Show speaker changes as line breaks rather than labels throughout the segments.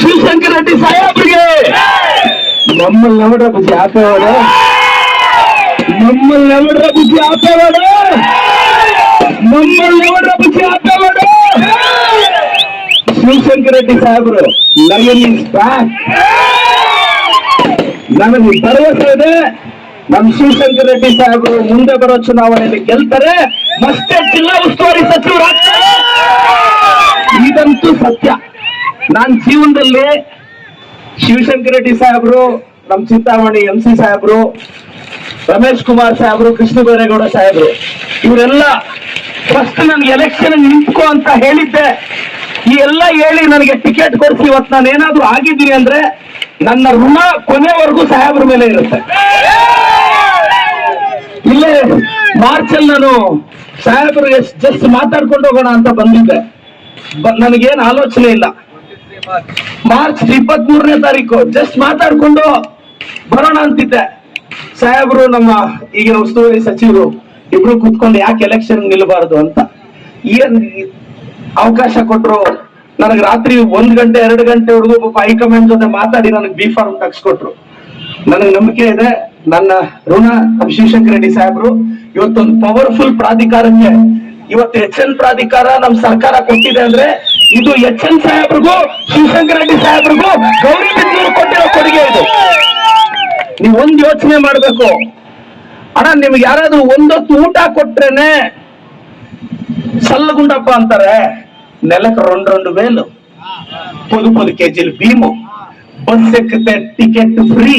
ಶಿವಶಂಕರ ರೆಡ್ಡಿ ಸಾಹೇಬ್ರಿಗೆ. ನಮ್ಮಲ್ಲಿ ನೋಡ್ರ ಬುದ್ಧಿ ಆಪೇವಾಡ. ನಮ್ಮಲ್ಲಿ ನೋಡ್ರ ಬುದ್ಧಿ ಆಪೇವಾಡ. ನಮ್ಮಲ್ಲಿ ನೋಡ್ರ ಬುದ್ಧಿ ಆಪೇವಾಡ. ಶಿವಶಂಕರ ರೆಡ್ಡಿ ಸಾಹೇಬ್ರು ಲಯನ್ ಇಸ್ ಬ್ಯಾಕ್ ನನಗೆ ಭರವಸೆ ಇದೆ. ನಮ್ ಶಿವಶಂಕರ ರೆಡ್ಡಿ ಸಾಹೇಬರು ಮುಂದೆ ಬರೋ ಚುನಾವಣೆಯಲ್ಲಿ ಗೆಲ್ತಾರೆ. ಮತ್ತೆ ಜಿಲ್ಲಾ ಉಸ್ತುವಾರಿ ಸಚಿವರಾಗ್ತಾರೆ. ಇದಂತೂ ಸತ್ಯ. ನಾನ್ ಜೀವನದಲ್ಲಿ ಶಿವಶಂಕರ ರೆಡ್ಡಿ ಸಾಹೇಬ್ರು ನಮ್ಮ ಚಿಂತಾಮಣಿ ಎಂ ಸಿ ಸಾಹೇಬ್ರು, ರಮೇಶ್ ಕುಮಾರ್ ಸಾಹೇಬ್ರು, ಕೃಷ್ಣ ಬೈರೇಗೌಡ ಸಾಹೇಬರು, ಇವರೆಲ್ಲ ಫಸ್ಟ್ ನನ್ಗೆ ಎಲೆಕ್ಷನ್ ನಿಂತ್ಕೋ ಅಂತ ಹೇಳಿದ್ದೆ. ಈ ಎಲ್ಲ ಹೇಳಿ ನನಗೆ ಟಿಕೆಟ್ ಕೊಡಿಸಿ, ಇವತ್ತು ನಾನು ಏನಾದ್ರೂ ಆಗಿದ್ದೀನಿ ಅಂದ್ರೆ ನನ್ನ ಋಣ ಕೊನೆವರೆಗೂ ಸಾಹೇಬ್ರ ಮೇಲೆ ಇರುತ್ತೆ. ಇಲ್ಲೇ ಮಾರ್ಚ್ ಅಲ್ಲಿ ನಾನು ಸಾಹೇಬರು ಜಸ್ಟ್ ಮಾತಾಡ್ಕೊಂಡು ಹೋಗೋಣ ಅಂತ ಬಂದಿದ್ದೆ. ನನಗೇನ್ ಆಲೋಚನೆ ಇಲ್ಲ. ಮಾರ್ಚ್ ಇಪ್ಪತ್ತ್ ಮೂರನೇ ತಾರೀಕು. ಜಸ್ಟ್ ಮಾತಾಡ್ಕೊಂಡು ಬರೋಣ ಅಂತಿದ್ದೆ. ಸಾಹೇಬ್ರು, ನಮ್ಮ ಈಗಿನ ಉಸ್ತುವಾರಿ ಸಚಿವರು ಇಬ್ರು ಕೂತ್ಕೊಂಡು ಯಾಕೆ ಎಲೆಕ್ಷನ್ ನಿಲ್ಲಬಾರದು ಅಂತ. ಏನ್ ಅವಕಾಶ ಕೊಟ್ರು? ನನಗೆ ರಾತ್ರಿ ಒಂದ್ ಗಂಟೆ, ಎರಡು ಗಂಟೆವರೆಗೂ ಪಾಪ ಹೈಕಮಾಂಡ್ ಜೊತೆ ಮಾತಾಡಿ ನನಗೆ ಬಿ ಫಾರ್ಮ್ ತಗ್ಸ್ಕೊಟ್ರು. ನನಗೆ ನಂಬಿಕೆ ಇದೆ. ನನ್ನ ಋಣ ಶಿವಶಂಕರ ರೆಡ್ಡಿ ಸಾಹೇಬ್ರು, ಇವತ್ತೊಂದು ಪವರ್ಫುಲ್ ಪ್ರಾಧಿಕಾರಕ್ಕೆ, ಇವತ್ತು ಎಚ್ ಎನ್ ಪ್ರಾಧಿಕಾರ ನಮ್ ಸರ್ಕಾರ ಕೊಟ್ಟಿದೆ ಅಂದ್ರೆ ಇದು ಎಚ್ ಎನ್ ಸಾಹೇಬ್ರಿಗೂ ಶಿವಶಂಕರ ರೆಡ್ಡಿ ಸಾಹೇಬ್ರಿಗೂ ಗೌರಿ ಬಿದ್ದೂರು ಕೊಟ್ಟಿರೋ ಕೊಡುಗೆ ಇದು ನೀವು ಒಂದ್ ಯೋಚನೆ ಮಾಡ್ಬೇಕು ಅಣ್ಣ ನಿಮ್ಗೆ ಯಾರಾದ್ರೂ ಒಂದೊತ್ತು ಊಟ ಕೊಟ್ರೇನೆ ಸಲ್ಲಗುಂಡಪ್ಪ ಅಂತಾರೆ ನೆಲಕ್ಕೆ రెండు రెండు వేలు పది పది కేజీలు భీము బస్ ఎక్కితే టికెట్ ఫ్రీ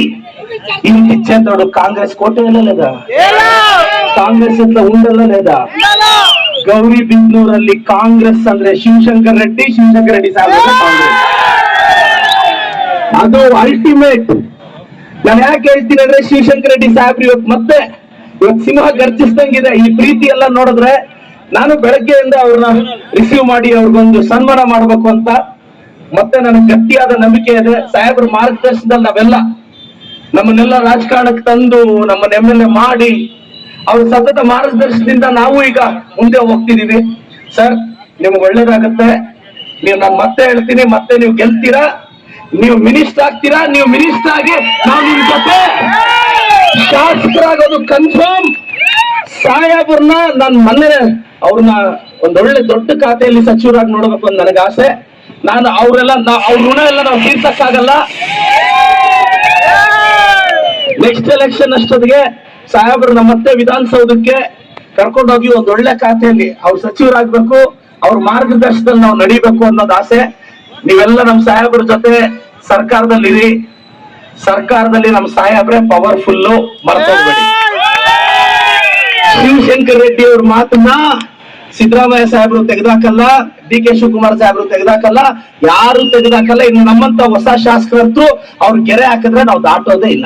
ఇంటి ఇచ్చేతోడు కాంగ్రెస్ కోటేలా లేదా ಕಾಂಗ್ರೆಸ್ ಅಂತ ಉಂಡಲ್ಲ లేదా ಗೌರಿ ಬಿದ್ನೂರಲ್ಲಿ ಕಾಂಗ್ರೆಸ್ ಅಂದ್ರೆ ಶಿವಶಂಕರ್ ರೆಡ್ಡಿ ಶಿವಶಂಕರ್ ರೆಡ್ಡಿ ಸಾಹೇಬ್ ಅದು ಅಲ್ಟಿಮೇಟ್ ನಾನು ಯಾಕೆ ಹೇಳ್ತೀನಿ ಅಂದ್ರೆ ಶಿವಶಂಕರ್ ರೆಡ್ಡಿ ಸಾಹೇಬ್ರು ಇವತ್ತು ಮತ್ತೆ ಇವತ್ತು ಸಿಂಹ ಗರ್ಜಿಸ್ದಂಗಿದೆ. ಈ ಪ್ರೀತಿ ಎಲ್ಲ ನೋಡಿದ್ರೆ ನಾನು ಬೆಳಗ್ಗೆಯಿಂದ ಅವ್ರನ್ನ ರಿಸೀವ್ ಮಾಡಿ ಅವ್ರಿಗೊಂದು ಸನ್ಮಾನ ಮಾಡ್ಬೇಕು ಅಂತ ಮತ್ತೆ ನನಗೆ ಗಟ್ಟಿಯಾದ ನಂಬಿಕೆ ಇದೆ. ಸಾಹೇಬ್ರ ಮಾರ್ಗದರ್ಶನದಲ್ಲಿ ನಾವೆಲ್ಲ ನಮ್ಮನ್ನೆಲ್ಲ ರಾಜಕಾರಣಕ್ಕೆ ತಂದು ನಮ್ಮನ್ನ ಎಂ ಮಾಡಿ ಅವ್ರ ಸತತ ಮಾರ್ಗದರ್ಶನದಿಂದ ನಾವು ಈಗ ಮುಂದೆ ಹೋಗ್ತಿದೀವಿ. ಸರ್, ನಿಮ್ಗೆ ಒಳ್ಳೇದಾಗತ್ತೆ. ನೀವು ನಾನು ಮತ್ತೆ ಹೇಳ್ತೀನಿ, ಮತ್ತೆ ನೀವು ಗೆಲ್ತೀರಾ? ನೀವು ಮಿನಿಸ್ಟರ್ ಆಗ್ತೀರಾ? ನೀವು ಮಿನಿಸ್ಟರ್ ಆಗಿ ನಾವು ನಿಮ್ ಜೊತೆ ಶಾಸಕರಾಗೋದು ಕನ್ಫರ್ಮ್ ಸಾಹೇಬ್ರನ್ನ ನಾನು ಮೊನ್ನೆ ಅವ್ರನ್ನ ಒಂದೊಳ್ಳೆ ದೊಡ್ಡ ಖಾತೆಯಲ್ಲಿ ಸಚಿವರಾಗಿ ನೋಡ್ಬೇಕು ಅಂತ ನನಗೆ ಆಸೆ. ನಾನು ಅವರೆಲ್ಲ ಅವ್ರ ಋಣ ಎಲ್ಲ ನಾವು ತೀರ್ಸಕ್ಕಾಗಲ್ಲ. ನೆಕ್ಸ್ಟ್ ಎಲೆಕ್ಷನ್ ಅಷ್ಟೊತ್ತಿಗೆ ಸಾಹೇಬ್ರು ನಮ್ಮ ಮತ್ತೆ ವಿಧಾನಸೌಧಕ್ಕೆ ಕರ್ಕೊಂಡೋಗಿ ಒಂದ್ ಒಳ್ಳೆ ಖಾತೆಯಲ್ಲಿ ಅವ್ರ ಸಚಿವರಾಗ್ಬೇಕು, ಅವ್ರ ಮಾರ್ಗದರ್ಶನದಲ್ಲಿ ನಾವು ನಡಿಬೇಕು ಅನ್ನೋದು ಆಸೆ. ನೀವೆಲ್ಲ ನಮ್ಮ ಸಾಹೇಬ್ರ ಜೊತೆ ಸರ್ಕಾರದಲ್ಲಿರಿ. ಸರ್ಕಾರದಲ್ಲಿ ನಮ್ಮ ಸಾಹೇಬ್ರೆ ಪವರ್ಫುಲ್ಲು ಮರ್ತೋಗ್ಬೇಡಿ ಶಿವಶಂಕರ್ ರೆಡ್ಡಿ ಅವ್ರ ಮಾತನ್ನ ಸಿದ್ದರಾಮಯ್ಯ ಸಾಹೇಬ್ರು ತೆಗೆದಾಕಲ್ಲ, ಡಿ ಕೆ ಶಿವಕುಮಾರ್ ಸಾಹೇಬ್ರು ತೆಗೆದಾಕಲ್ಲ, ಯಾರು ತೆಗೆದಾಕಲ್ಲ, ಇನ್ನು ನಮ್ಮಂತ ಹೊಸ ಶಾಸಕರಂತೂ ಅವ್ರ ಗೆರೆ ಹಾಕಿದ್ರೆ ನಾವು ದಾಟೋದೇ ಇಲ್ಲ.